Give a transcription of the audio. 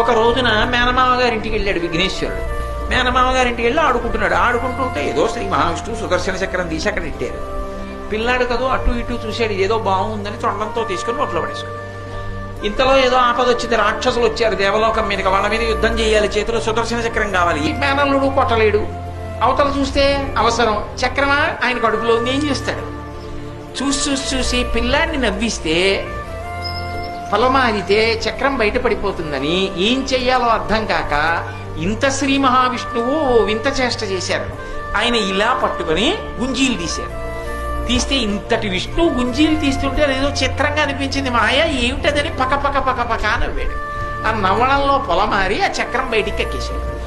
ఒక రోజున మేనమామ గారింటికి వెళ్ళాడు విఘ్నేశ్వరుడు. మేనమామ గారింటికి వెళ్ళి ఆడుకుంటున్నాడు. ఆడుకుంటుంటే ఏదో శ్రీ మహావిష్ణువు సుదర్శన చక్రం తీసి అక్కడ ఇట్టారు పిల్లాడు కదో అటు ఇటు చూశాడు. ఏదో బాగుందని తొండంతో తీసుకుని నోట్లో పడేసుకున్నాడు. ఇంతలో ఏదో ఆపద వచ్చింది. రాక్షసులు వచ్చారు. దేవలోకం మీదకి వాళ్ళ మీద యుద్ధం చేయాలి. చేతిలో సుదర్శన చక్రం కావాలి. ఈ మేనల్లుడు కొట్టలేడు. అవతల చూస్తే అవసరం. చక్రమా? ఆయన కడుపులో ఉంది. ఏం చేస్తాడు? చూసి చూసి చూసి పిల్లాడిని నవ్విస్తే ఫలమారితే చక్రం బయటపడిపోతుందని ఏం చెయ్యాలో అర్థం కాక ఇంత శ్రీ మహావిష్ణువు ఓ వింత చేష్ట చేశారు. ఆయన ఇలా పట్టుకొని గుంజీలు తీశారు. తీస్తే ఇంతటి విష్ణువు గుంజీలు తీస్తుంటే ఏదో చిత్రంగా అనిపించింది. మాయా ఏమిటదని పక పక పక పక నవ్వాడు. ఆ నవ్వడంలో పొలమారి ఆ చక్రం బయటికి ఎక్కేశాడు.